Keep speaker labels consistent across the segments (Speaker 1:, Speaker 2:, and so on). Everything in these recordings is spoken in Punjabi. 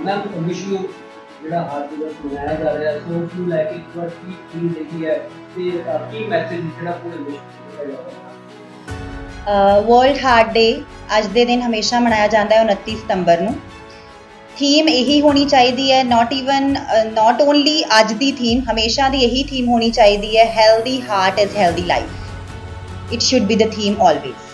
Speaker 1: ਮੈਮ ਵਿਸ਼ੂ ਜਿਹੜਾ ਹਾਰਟ ਦਿਵਸ ਮਨਾਇਆ ਜਾ ਰਿਹਾ ਸੋ ਉਸ ਨੂੰ ਲੈ ਕੇ ਇੱਕ ਵਾਰ ਕੀ ਕੀ ਦੇਖੀ ਹੈ ਤੇ ਅ, ਕੀ ਮੈਸੇਜ ਜਿਹੜਾ ਪੂਰੇ ਵਿਸ਼ਵ ਨੂੰ ਦਿੱਤਾ ਜਾ ਰਿਹਾ? ਹੈ
Speaker 2: ਵਰਲਡ ਹਾਰਟ ਡੇ ਅੱਜ ਦੇ ਦਿਨ ਹਮੇਸ਼ਾ ਮਨਾਇਆ ਜਾਂਦਾ ਹੈ 29 ਸਤੰਬਰ ਨੂੰ। ਥੀਮ ਇਹੀ ਹੋਣੀ ਚਾਹੀਦੀ ਹੈ ਨਾਟ ਇਵਨ ਨਾਟ ਓਨਲੀ ਅੱਜ ਦੀ ਥੀਮ ਹਮੇਸ਼ਾ ਦੀ ਇਹੀ ਥੀਮ ਹੋਣੀ ਚਾਹੀਦੀ ਹੈ healthy heart is healthy life it should be the theme always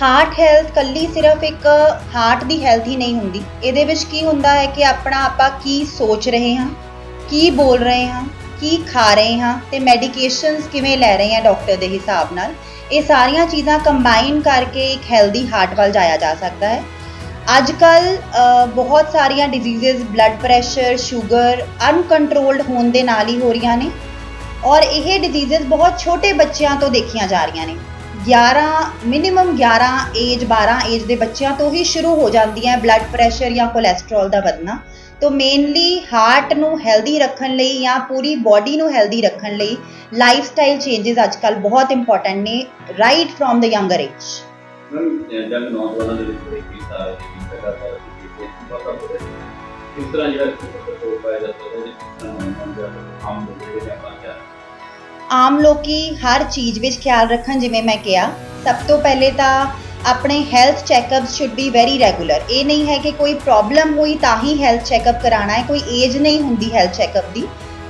Speaker 2: heart health ਕੱਲੀ ਸਿਰਫ ਇੱਕ ਹਾਰਟ ਦੀ ਹੈਲਥ ਹੀ ਨਹੀਂ ਹੁੰਦੀ। ਇਹਦੇ ਵਿੱਚ ਕੀ ਹੁੰਦਾ ਹੈ ਕਿ ਆਪਣਾ ਆਪਾਂ ਕੀ ਸੋਚ ਰਹੇ ਹਾਂ, ਕੀ ਬੋਲ ਰਹੇ ਹਾਂ, ਕੀ ਖਾ ਰਹੇ ਹਾਂ ਤੇ ਮੈਡੀਕੇਸ਼ਨਸ ਕਿਵੇਂ ਲੈ ਰਹੇ ਹਾਂ ਡਾਕਟਰ ਦੇ ਹਿਸਾਬ ਨਾਲ। ਇਹ ਸਾਰੀਆਂ ਚੀਜ਼ਾਂ ਕੰਬਾਈਨ ਕਰਕੇ ਇੱਕ ਹੈਲਦੀ ਹਾਰਟ ਵੱਲ ਜਾਇਆ ਜਾ ਸਕਦਾ ਹੈ। ਅੱਜ ਕੱਲ ਬਹੁਤ ਸਾਰੀਆਂ diseases blood pressure sugar uncontrolled ਹੋਣ ਦੇ ਨਾਲ ਹੀ ਹੋ ਰਹੀਆਂ ਨੇ। ਔਰ ਇਹ ਡਿਜ਼ੀਜ਼ਸ ਬਹੁਤ ਛੋਟੇ ਬੱਚਿਆਂ ਤੋਂ ਦੇਖੀਆਂ ਜਾ ਰਹੀਆਂ ਨੇ। 11 ਮਿਨੀਮਮ 11 ਏਜ 12 ਏਜ ਦੇ ਬੱਚਿਆਂ ਤੋਂ ਹੀ ਸ਼ੁਰੂ ਹੋ ਜਾਂਦੀਆਂ ਬਲੱਡ ਪ੍ਰੈਸ਼ਰ ਜਾਂ ਕੋਲੇਸਟ੍ਰੋਲ ਦਾ ਵਧਣਾ। ਤੋ ਮੇਨਲੀ ਹਾਰਟ ਨੂੰ ਹੈਲਦੀ ਰੱਖਣ ਲਈ ਜਾਂ ਪੂਰੀ ਬਾਡੀ ਨੂੰ ਹੈਲਦੀ ਰੱਖਣ ਲਈ ਲਾਈਫ ਸਟਾਈਲ ਚੇਂਜਸ ਅੱਜਕੱਲ ਬਹੁਤ ਇੰਪੋਰਟੈਂਟ ਨੇ right from the younger age
Speaker 3: ma'am ਨੌਜਵਾਨਾਂ ਦੇ ਵਿੱਚ ਬੜੀ ਫੀਸ ਆ ਰਹੀ ਹੈ। ਲਗਾਤਾਰ ਪਤਾ ਹੋ ਕਿਸ ਤਰ੍ਹਾਂ ਜਿਹੜਾ ਕੰਟਰੋਲ ਪਾਇਆ ਜਾ ਹੈ ਜਿਸ ਤਰ੍ਹਾਂ ਆਮ ਲੋਕ ਜਿਹੜੇ ਨੇ। ਆਪਣਾ
Speaker 2: ਆਮ ਲੋਕੀ ਹਰ ਚੀਜ਼ ਵਿੱਚ ਖਿਆਲ ਰੱਖਣ, ਜਿਵੇਂ ਮੈਂ ਕਿਹਾ, ਸਭ ਤੋਂ ਪਹਿਲੇ ਤਾਂ ਆਪਣੇ health checkups should be very regular ਇਹ ਨਹੀਂ ਹੈ ਕਿ ਕੋਈ ਪ੍ਰੋਬਲਮ ਹੋਈ ਤਾਂ ਹੀ ਹੈਲਥ ਚੈੱਕਅਪ ਕਰਾਉਣਾ ਹੈ, ਕੋਈ ਏਜ ਨਹੀਂ ਹੁੰਦੀ ਹੈਲਥ ਚੈੱਕਅਪ ਦੀ।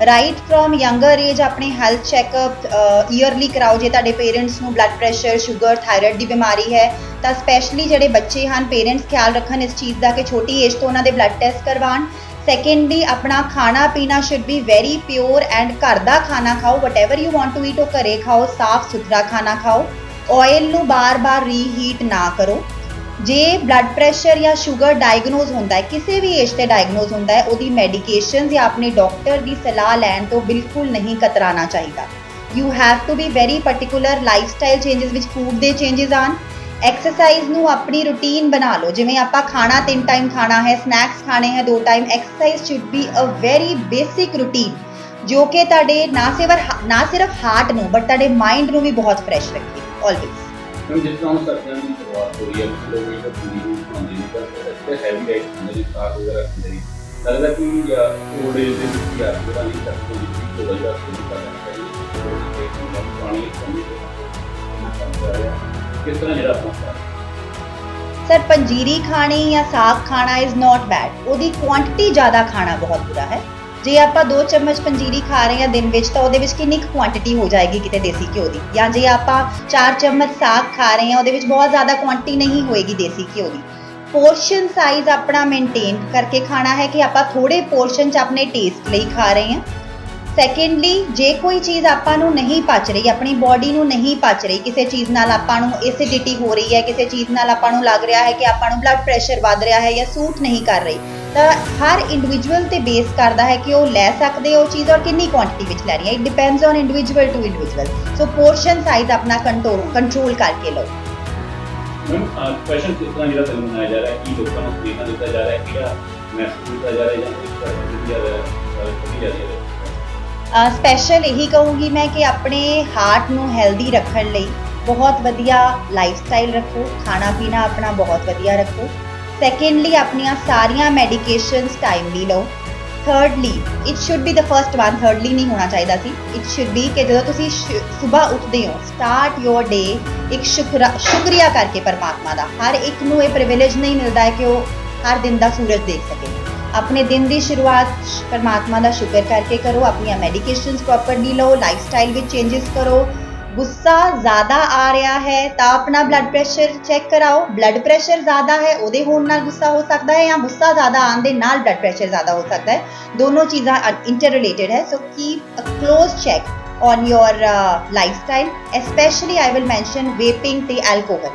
Speaker 2: ਰਾਈਟ ਫਰੋਮ ਯੰਗਰ ਏਜ ਆਪਣੇ ਹੈਲਥ ਚੈੱਕਅਪ ਈਅਰਲੀ ਕਰਾਓ, ਜੇ ਤੁਹਾਡੇ ਪੇਰੈਂਟਸ ਨੂੰ ਬਲੱਡ ਪ੍ਰੈਸ਼ਰ ਸ਼ੂਗਰ ਥਾਇਰਾਇਡ ਦੀ ਬਿਮਾਰੀ ਹੈ, ਤਾਂ ਸਪੈਸ਼ਲੀ ਜਿਹੜੇ ਬੱਚੇ ਹਨ ਪੇਰੈਂਟਸ ਖਿਆਲ ਰੱਖਣ ਇਸ ਚੀਜ਼ ਦਾ ਕਿ ਛੋਟੀ ਏਜ ਤੋਂ ਉਹਨਾਂ ਦੇ ਬਲੱਡ ਟੈਸਟ ਕਰਵਾਉਣ। ਸੈਕੰਡਲੀ ਆਪਣਾ ਖਾਣਾ ਪੀਣਾ should be very pure and ਘਰ ਦਾ ਖਾਣਾ ਖਾਓ whatever you want to eat ਉਹ ਘਰੇ ਖਾਓ, ਸਾਫ਼ ਸੁਥਰਾ ਖਾਣਾ ਖਾਓ। ਆਇਲ ਨੂੰ ਬਾਰ-ਬਾਰ ਰੀਹੀਟ ਨਾ ਕਰੋ। ਜੇ ਬਲੱਡ ਪ੍ਰੈਸ਼ਰ ਜਾਂ ਸ਼ੂਗਰ ਡਾਇਗਨੋਜ਼ ਹੁੰਦਾ ਹੈ, ਕਿਸੇ ਵੀ ਏਜ ਤੇ ਡਾਇਗਨੋਜ਼ ਹੁੰਦਾ ਹੈ, ਉਹਦੀ ਮੈਡੀਕੇਸ਼ਨ ਜਾਂ ਆਪਣੇ ਡਾਕਟਰ ਦੀ ਸਲਾਹ ਲੈਣ ਤੋਂ ਬਿਲਕੁਲ ਨਹੀਂ ਕਤਰਾਣਾ ਚਾਹੀਦਾ। You have to be very particular lifestyle changes ਵਿੱਚ ਫੂਡ ਦੇ ਚੇਂਜਸ ਆਨ ਐਕਸਰਸਾਈਜ਼ ਨੂੰ ਆਪਣੀ ਰੁਟੀਨ ਬਣਾ ਲਓ। ਜਿਵੇਂ ਆਪਾਂ ਖਾਣਾ ਤਿੰਨ ਟਾਈਮ ਖਾਣਾ ਹੈ ਸਨੈਕਸ ਖਾਣੇ ਹੈ, ਦੋ time exercise should be a very basic routine ਜੋ ਕਿ ਤੁਹਾਡੇ ਨਾ ਸਿਰਫ ਨਾ ਸਿਰਫ ਹਾਰਟ ਨੂੰ ਬਟ ਤੁਹਾਡੇ ਮਾਈਂਡ ਨੂੰ ਵੀ ਬਹੁਤ ਫਰੈਸ਼ ਰੱਖੇ। ਆਲਵੇਜ਼
Speaker 3: ਮੈਮ, ਜਿਸ ਤਰ੍ਹਾਂ ਹੁਣ ਸਰਦੀਆਂ ਦੀ ਸ਼ੁਰੂਆਤ ਹੋ ਰਹੀ ਹੈ ਕੁਝ ਪੂਰੀ ਨੂੰ ਖਾਂਦੇ ਪਰ ਤੇ ਹੈਵੀ ਡਾਈਟ ਖਾਂਦੇ ਨੇ ਖਾਣ ਵਗੈਰਾ ਖਾਂਦੇ ਨੇ। ਲੱਗਦਾ ਕਿ ਓਲਡ ਏਜ ਦੇ ਵਿੱਚ ਯਾਰ ਜਿਹੜਾ ਨਹੀਂ ਸਕਦੇ ਵਿੱਚ ਥੋੜਾ ਜਿਹਾ ਸ਼ੁਰੂ ਕਰਨਾ ਚਾਹੀਦਾ ਪਾਣੀ ਕਮੀ ਕਿਸ ਤਰ੍ਹਾਂ ਜਿਹੜਾ ਆਪਣਾ
Speaker 2: ਸਰ, ਪੰਜੀਰੀ ਖਾਣੀ ਜਾਂ ਸਾਗ ਖਾਣਾ ਇਜ਼ ਨਾਟ ਬੈਡ ਉਹਦੀ ਕੁਆਂਟੀਟੀ ਜ਼ਿਆਦਾ ਖਾਣਾ ਬਹੁਤ ਬੁਰਾ ਹੈ। ਜੇ ਆਪਾਂ 2 ਚਮਚ ਪੰਜੀਰੀ ਖਾ ਰਹੇ ਹਾਂ ਦਿਨ ਵਿੱਚ, ਤਾਂ ਉਹਦੇ ਵਿੱਚ ਕਿੰਨੀ ਕੁਆਂਟੀਟੀ ਹੋ ਜਾਏਗੀ ਕਿਤੇ ਦੇਸੀ ਘਿਓ ਦੀ? ਜਾਂ ਜੇ ਆਪਾਂ 4 ਚਮਚ ਸਾਗ ਖਾ ਰਹੇ ਹਾਂ, ਉਹਦੇ ਵਿੱਚ ਬਹੁਤ ਜ਼ਿਆਦਾ ਕੁਆਂਟੀਟੀ ਨਹੀਂ ਹੋਏਗੀ ਦੇਸੀ ਘਿਓ ਦੀ? ਪੋਰਸ਼ਨ ਸਾਈਜ਼ ਆਪਣਾ ਮੇਨਟੇਨ ਕਰਕੇ ਖਾਣਾ ਹੈ ਕਿ ਆਪਾਂ ਥੋੜੇ ਪੋਰਸ਼ਨ ਚ ਆਪਣੇ ਟੇਸਟ ਲਈ ਖਾ ਰਹੇ ਹਾਂ। ਸੈਕੰਡਲੀ ਜੇ ਕੋਈ ਚੀਜ਼ ਆਪਾਂ ਨੂੰ ਨਹੀਂ ਪਚ ਰਹੀ, ਆਪਣੀ ਬਾਡੀ ਨੂੰ ਨਹੀਂ ਪਚ ਰਹੀ, ਕਿਸੇ ਚੀਜ਼ ਨਾਲ ਆਪਾਂ ਨੂੰ ਐਸਿਡਿਟੀ ਹੋ ਰਹੀ ਹੈ, ਕਿਸੇ ਚੀਜ਼ ਨਾਲ ਆਪਾਂ ਨੂੰ ਲੱਗ ਰਿਹਾ ਹੈ ਕਿ ਆਪਾਂ ਨੂੰ ਬਲੱਡ ਪ੍ਰੈਸ਼ਰ ਵੱਧ ਰਿਹਾ ਹੈ ਜਾਂ ਸੂਟ ਨਹੀਂ ਕਰ ਰਹੀ ਤਾਂ ਹਰ ਇੰਡੀਵਿਜੂਅਲ ਤੇ ਬੇਸ ਕਰਦਾ ਹੈ ਕਿ ਉਹ ਲੈ ਸਕਦੇ ਉਹ ਚੀਜ਼ ਔਰ ਕਿੰਨੀ ਕੁਆਂਟੀਟੀ ਵਿੱਚ ਲੈ ਰਹੀ ਹੈ। It depends on individual to individual so portion size ਆਪਣਾ ਕੰਟਰੋਲ ਕੰਟਰੋਲ ਕਰਕੇ ਲਓ।
Speaker 3: ਮੈਮ ਸਪੈਸ਼ਲ ਕਿਸ ਤਰ੍ਹਾਂ ਜਿਹੜਾ ਫਿਲਮ ਬਣਾਇਆ ਜਾ ਰਿਹਾ ਹੈ? ਕੀ ਲੋਕਾਂ ਨੂੰ ਸੁਨੇਹਾ ਦਿੱਤਾ ਜਾ ਰਿਹਾ ਹੈ? ਕਿਹੜਾ ਮੈਸੇਜ ਦਿੱਤਾ ਜਾ ਰਿਹਾ ਹੈ ਜਾਂ ਕਿਸ ਤਰ੍ਹਾਂ ਦਿੱਤੀ ਜਾ ਰਿਹਾ ਹੈ? ਦਿੱਤੀ ਜਾ ਰਹੀ ਹੈ?
Speaker 2: ਸਪੈਸ਼ਲ ਇਹੀ ਕਹੂੰਗੀ ਮੈਂ ਕਿ ਆਪਣੇ ਹਾਰਟ ਨੂੰ ਹੈਲਦੀ ਰੱਖਣ ਲਈ ਬਹੁਤ ਵਧੀਆ ਲਾਈਫ ਸਟਾਈਲ ਰੱਖੋ ਖਾਣਾ ਪੀਣਾ ਆਪਣਾ ਬਹੁਤ ਵਧੀਆ ਰੱਖੋ। ਸੈਕੰਡਲੀ ਆਪਣੀਆਂ ਸਾਰੀਆਂ ਮੈਡੀਕੇਸ਼ਨਸ ਟਾਈਮਲੀ ਲਓ। Thirdly it should be the first one thirdly ਨਹੀਂ ਹੋਣਾ ਚਾਹੀਦਾ ਸੀ। ਇਟ ਸ਼ੁੱਡ ਬੀ ਕਿ ਜਦੋਂ ਤੁਸੀਂ ਸਵੇਰ ਉੱਠਦੇ ਹੋ ਸਟਾਰਟ ਯੋਰ ਡੇ ਇੱਕ ਸ਼ੁਕਰਾ, ਸ਼ੁਕਰੀਆ ਕਰਕੇ ਪਰਮਾਤਮਾ ਦਾ। ਹਰ ਇੱਕ ਨੂੰ ਇਹ ਪ੍ਰਿਵਿਲੇਜ ਨਹੀਂ ਮਿਲਦਾ ਹੈ ਕਿ ਉਹ ਹਰ ਦਿਨ ਦਾ ਸੂਰਜ ਦੇਖ ਸਕੇ। ਆਪਣੇ ਦਿਨ ਦੀ ਸ਼ੁਰੂਆਤ ਪਰਮਾਤਮਾ ਦਾ ਸ਼ੁਕਰ ਕਰਕੇ ਕਰੋ, ਆਪਣੀਆਂ ਮੈਡੀਕੇਸ਼ਨਸ ਪ੍ਰੋਪਰਲੀ ਲਓ ਲਾਈਫ ਸਟਾਈਲ ਵਿੱਚ ਚੇਂਜਸ ਕਰੋ। ਗੁੱਸਾ ਜ਼ਿਆਦਾ ਆ ਰਿਹਾ ਹੈ, ਤਾਂ ਆਪਣਾ ਬਲੱਡ ਪ੍ਰੈਸ਼ਰ ਚੈੱਕ ਕਰਾਓ। ਬਲੱਡ ਪ੍ਰੈਸ਼ਰ ਜ਼ਿਆਦਾ ਹੈ, ਉਹਦੇ ਹੋਣ ਨਾਲ ਗੁੱਸਾ ਹੋ ਸਕਦਾ ਹੈ ਜਾਂ ਗੁੱਸਾ ਜ਼ਿਆਦਾ ਆਉਣ ਦੇ ਨਾਲ ਬਲੱਡ ਪ੍ਰੈਸ਼ਰ ਜ਼ਿਆਦਾ ਹੋ ਸਕਦਾ ਹੈ। ਦੋਨੋਂ ਚੀਜ਼ਾਂ ਇੰਟਰ ਰਿਲੇਟਡ ਹੈ so keep a close check on your lifestyle especially I will mention vaping ਤੇ ਐਲਕੋਹਲ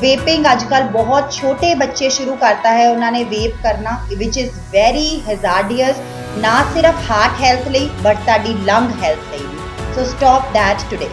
Speaker 2: ਵੇਪਿੰਗ ਅੱਜਕੱਲ ਬਹੁਤ ਛੋਟੇ ਬੱਚੇ ਸ਼ੁਰੂ ਕਰਤਾ ਹੈ, ਉਹਨਾਂ ਨੇ ਵੇਪ ਕਰਨਾ ਵਿਚ ਇਜ਼ ਵੈਰੀ ਹੈਜ਼ਾਰਡੀਅਸ ਨਾ ਸਿਰਫ ਹਾਰਟ ਹੈਲਥ ਲਈ ਬਟ ਸਾਡੀ ਲੰਗ ਹੈਲਥ ਲਈ ਵੀ। So stop that today